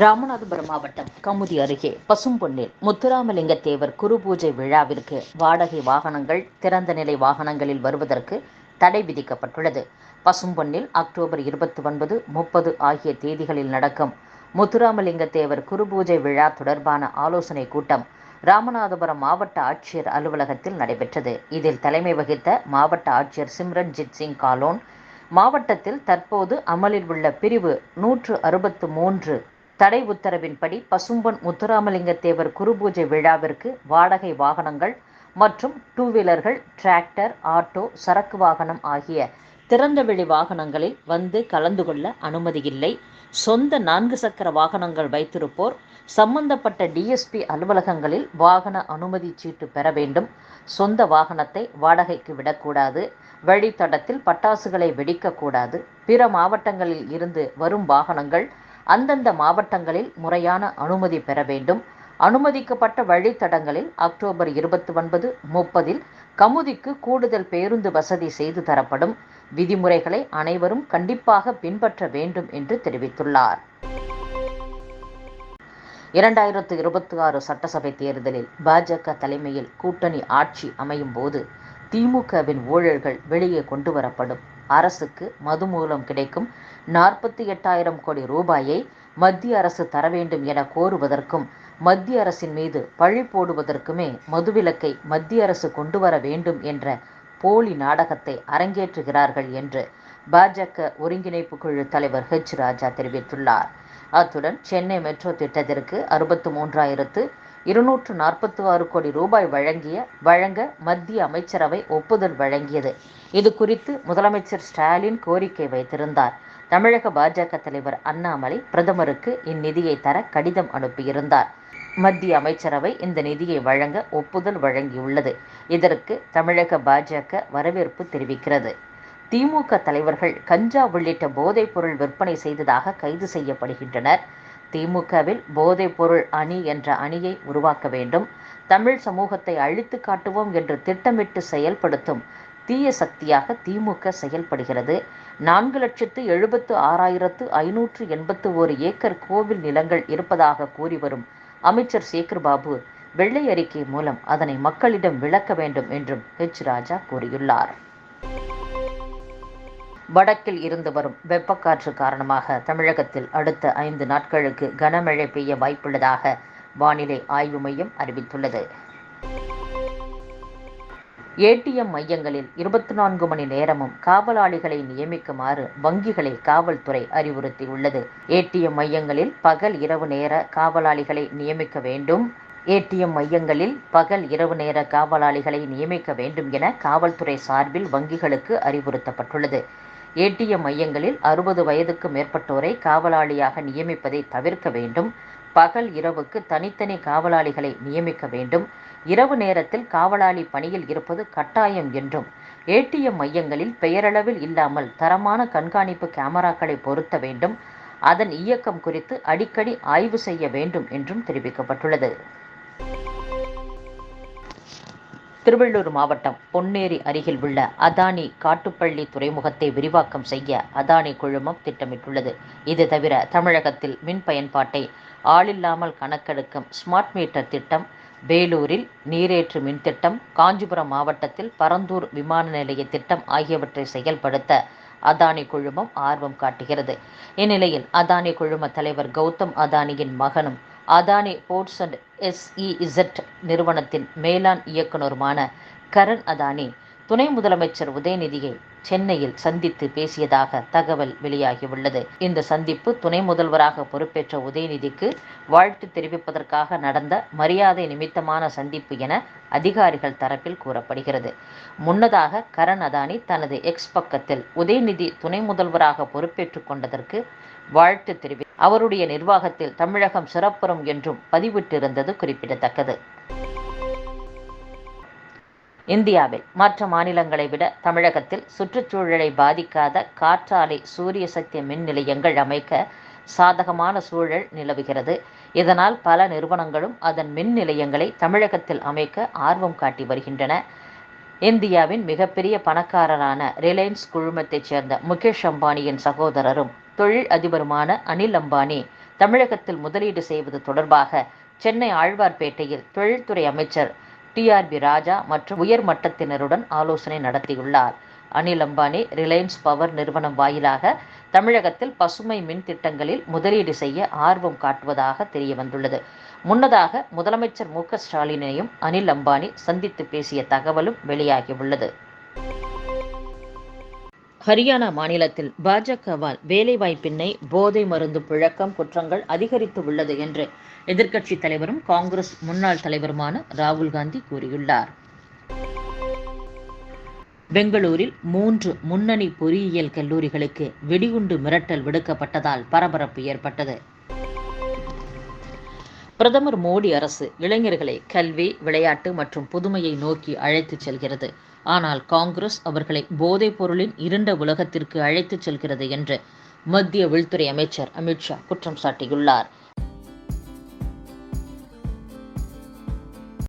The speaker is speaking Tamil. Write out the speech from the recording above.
ராமநாதபுரம் மாவட்டம் கமுதி அருகே பசும்பொன்னில் முத்துராமலிங்க தேவர் குரு பூஜை விழாவிற்கு வாடகை வாகனங்கள் திறந்த நிலை வாகனங்களில் வருவதற்கு தடை விதிக்கப்பட்டுள்ளது. பசும்பொன்னில் அக்டோபர் இருபத்தி ஒன்பது முப்பது ஆகிய தேதிகளில் நடக்கும் முத்துராமலிங்க தேவர் குரு பூஜை விழா தொடர்பான ஆலோசனை கூட்டம் ராமநாதபுரம் மாவட்ட ஆட்சியர் அலுவலகத்தில் நடைபெற்றது. இதில் தலைமை வகித்த மாவட்ட ஆட்சியர் சிம்ரன்ஜித் சிங் காலோன் மாவட்டத்தில் தற்போது அமலில் உள்ள பிரிவு நூற்று அறுபத்து மூன்று தடை உத்தரவின்படி பசும்பொன் முத்துராமலிங்க தேவர் குருபூஜை விழாவிற்கு வாடகை வாகனங்கள் மற்றும் டூ வீலர்கள் டிராக்டர் ஆட்டோ சரக்கு வாகனம் ஆகிய திறந்தவெளி வாகனங்களில் வந்து கலந்து கொள்ள அனுமதி இல்லை. சொந்த நான்கு சக்கர வாகனங்கள் வைத்திருப்போர் சம்பந்தப்பட்ட டிஎஸ்பி அலுவலகங்களில் வாகன அனுமதி சீட்டு பெற வேண்டும். சொந்த வாகனத்தை வாடகைக்கு விடக்கூடாது. வழித்தடத்தில் பட்டாசுகளை வெடிக்கக்கூடாது. பிற மாவட்டங்களில் இருந்து வரும் வாகனங்கள் அந்தந்த மாவட்டங்களில் முறையான அனுமதி பெற வேண்டும். அனுமதிக்கப்பட்ட வழித்தடங்களில் அக்டோபர் இருபத்தி ஒன்பது முப்பதில் கமுதிக்கு கூடுதல் பேருந்து வசதி செய்து தரப்படும். விதிமுறைகளை அனைவரும் கண்டிப்பாக பின்பற்ற வேண்டும் என்று தெரிவித்துள்ளார். இரண்டாயிரத்து இருபத்தி ஆறு சட்டசபை தேர்தலில் பாஜக தலைமையில் கூட்டணி ஆட்சி அமையும் போது திமுகவின் ஊழல்கள் வெளியே கொண்டு வரப்படும். அரசுக்கு மது மூலம் கிடைக்கும் நாற்பத்தி எட்டாயிரம் கோடி ரூபாயை மத்திய அரசு தர வேண்டும் என கோருவதற்கும் மத்திய அரசின் மீது பழி போடுவதற்குமே மதுவிலக்கை மத்திய அரசு கொண்டு வர வேண்டும் என்ற போலி நாடகத்தை அரங்கேற்றுகிறார்கள் என்று பாஜக ஒருங்கிணைப்பு குழு தலைவர் ஹெச் ராஜா தெரிவித்துள்ளார். அத்துடன் சென்னை மெட்ரோ திட்டத்திற்கு அறுபத்து மூன்றாயிரத்து இருநூற்று நாற்பத்தி ஆறு கோடி ரூபாய் வழங்கிய வழங்க மத்திய அமைச்சரவை ஒப்புதல் வழங்கியது. இது குறித்து முதலமைச்சர் ஸ்டாலின் கோரிக்கை வைத்திருந்தார். தமிழக பாஜக தலைவர் அண்ணாமலை பிரதமருக்கு இந்நிதியை தர கடிதம் அனுப்பியிருந்தார். மத்திய அமைச்சரவை இந்த நிதியை வழங்க ஒப்புதல் வழங்கியுள்ளது. இதற்கு தமிழக பாஜக வரவேற்பு தெரிவிக்கிறது. திமுக தலைவர்கள் கஞ்சா உள்ளிட்ட போதைப் பொருள் விற்பனை செய்ததாக கைது செய்யப்படுகின்றனர். திமுகவில் போதைப் பொருள் அணி என்ற அணியை உருவாக்க வேண்டும். தமிழ் சமூகத்தை அழித்து காட்டுவோம் என்று திட்டமிட்டு செயல்படுத்தும் தீய சக்தியாக திமுக செயல்படுகிறது. நான்கு லட்சத்து எழுபத்து ஆறாயிரத்து ஐநூற்று எண்பத்து ஒரு ஏக்கர் கோவில் நிலங்கள் இருப்பதாக கூறி வரும் அமைச்சர் சேகர்பாபு வெள்ளை அறிக்கை மூலம் அதனை மக்களிடம் விளக்க வேண்டும் என்றும் ஹெச் ராஜா கூறியுள்ளார். வடக்கில் இருந்து வரும் வெப்பக்காற்று காரணமாக தமிழகத்தில் அடுத்த ஐந்து நாட்களுக்கு கனமழை பெய்ய வாய்ப்புள்ளதாக வானிலை ஆய்வு மையம் அறிவித்துள்ளது. ஏடிஎம் மையங்களில் இருபத்தி நான்கு மணி நேரமும் காவலாளிகளை நியமிக்குமாறு வங்கிகளை காவல்துறை அறிவுறுத்தியுள்ளது. ஏடிஎம் மையங்களில் பகல் இரவு நேர காவலாளிகளை நியமிக்க வேண்டும். ஏடிஎம் மையங்களில் பகல் இரவு நேர காவலாளிகளை நியமிக்க வேண்டும் என காவல்துறை சார்பில் வங்கிகளுக்கு அறிவுறுத்தப்பட்டுள்ளது. ஏடிஎம் மையங்களில் அறுபது வயதுக்கு மேற்பட்டோரை காவலாளியாக நியமிப்பதை தவிர்க்க வேண்டும். பகல் இரவுக்கு தனித்தனி காவலாளிகளை நியமிக்க வேண்டும். இரவு நேரத்தில் காவலாளி பணியில் இருப்பது கட்டாயம் என்றும் ஏடிஎம் மையங்களில் பெயரளவில் இல்லாமல் தரமான கண்காணிப்பு கேமராக்களை பொருத்த வேண்டும். அதன் இயக்கம் குறித்து அடிக்கடி ஆய்வு செய்ய வேண்டும் என்றும் தெரிவிக்கப்பட்டுள்ளது. திருவள்ளூர் மாவட்டம் பொன்னேரி அருகில் உள்ள அதானி காட்டுப்பள்ளி துறைமுகத்தை விரிவாக்கம் செய்ய அதானி குழுமம் திட்டமிட்டுள்ளது. இது தவிர தமிழகத்தில் மின் பயன்பாட்டை ஆளில்லாமல் கணக்கெடுக்கும் ஸ்மார்ட் மீட்டர் திட்டம் வேலூரில் நீரேற்று மின் திட்டம் காஞ்சிபுரம் மாவட்டத்தில் பரந்தூர் விமான நிலைய திட்டம் ஆகியவற்றை செயல்படுத்த அதானி குழுமம் ஆர்வம் காட்டுகிறது. இந்நிலையில் அதானி குழும தலைவர் கௌதம் அதானியின் மகனும் அதானி போர்ட்ஸ் அண்ட் எஸ்இஇசட் நிறுவனத்தின் மேலாண் இயக்குநருமான கரண் அதானி துணை முதலமைச்சர் உதயநிதியை சென்னையில் சந்தித்து பேசியதாக தகவல் வெளியாகியுள்ளது. இந்த சந்திப்பு துணை முதல்வராக பொறுப்பேற்ற உதயநிதிக்கு வாழ்த்து தெரிவிப்பதற்காக நடந்த மரியாதை நிமித்தமான சந்திப்பு என அதிகாரிகள் தரப்பில் கூறப்படுகிறது. முன்னதாக கரண் அதானி தனது எக்ஸ் பக்கத்தில் உதயநிதி துணை முதல்வராக பொறுப்பேற்றுக் கொண்டதற்கு வாழ்த்து தெரிவி அவருடைய நிர்வாகத்தில் தமிழகம் சிறப்புறும் என்றும் பதிவிட்டிருந்தது குறிப்பிடத்தக்கது. இந்தியாவில் மற்ற மாநிலங்களை விட தமிழகத்தில் சுற்றுச்சூழலை பாதிக்காத காற்றாலை சூரிய சக்தி மின் நிலையங்கள் அமைக்க சாதகமான சூழல் நிலவுகிறது. இதனால் பல நிறுவனங்களும் அதன் மின் நிலையங்களை தமிழகத்தில் அமைக்க ஆர்வம் காட்டி வருகின்றன. இந்தியாவின் மிகப்பெரிய பணக்காரரான ரிலையன்ஸ் குழுமத்தைச் சேர்ந்த முகேஷ் அம்பானியின் சகோதரரும் தொழில் அதிபருமான அனில் அம்பானி தமிழகத்தில் முதலீடு செய்வது தொடர்பாக சென்னை ஆழ்வார்பேட்டையில் தொழில்துறை அமைச்சர் டிஆர்பி ராஜா மற்றும் உயர் மட்டத்தினருடன் ஆலோசனை நடத்தியுள்ளார். அனில் அம்பானி ரிலையன்ஸ் பவர் நிறுவனம் வாயிலாக தமிழகத்தில் பசுமை மின் திட்டங்களில் முதலீடு செய்ய ஆர்வம் காட்டுவதாக தெரிய வந்துள்ளது முன்னதாக முதலமைச்சர் மு க ஸ்டாலினையும் அனில் அம்பானி சந்தித்து பேசிய தகவலும் வெளியாகியுள்ளது. ஹரியானா மாநிலத்தில் பாஜகவால் வேலைவாய்ப்பின்மை போதை மருந்து புழக்கம் குற்றங்கள் அதிகரித்து உள்ளது என்று எதிர்க்கட்சித் தலைவரும் காங்கிரஸ் முன்னாள் தலைவருமான ராகுல் காந்தி கூறியுள்ளார். பெங்களூரில் மூன்று முன்னணி பொறியியல் கல்லூரிகளுக்கு வெடிகுண்டு மிரட்டல் விடுக்கப்பட்டதால் பரபரப்பு ஏற்பட்டது. பிரதமர் மோடி அரசு இளைஞர்களை கல்வி விளையாட்டு மற்றும் புதுமையை நோக்கி அழைத்துச் செல்கிறது. ஆனால் காங்கிரஸ் அவர்களை போதைப் பொருளின் இருண்ட உலகத்திற்கு அழைத்துச் செல்கிறது என்று மத்திய உள்துறை அமைச்சர் அமித்ஷா குற்றம் சாட்டியுள்ளார்.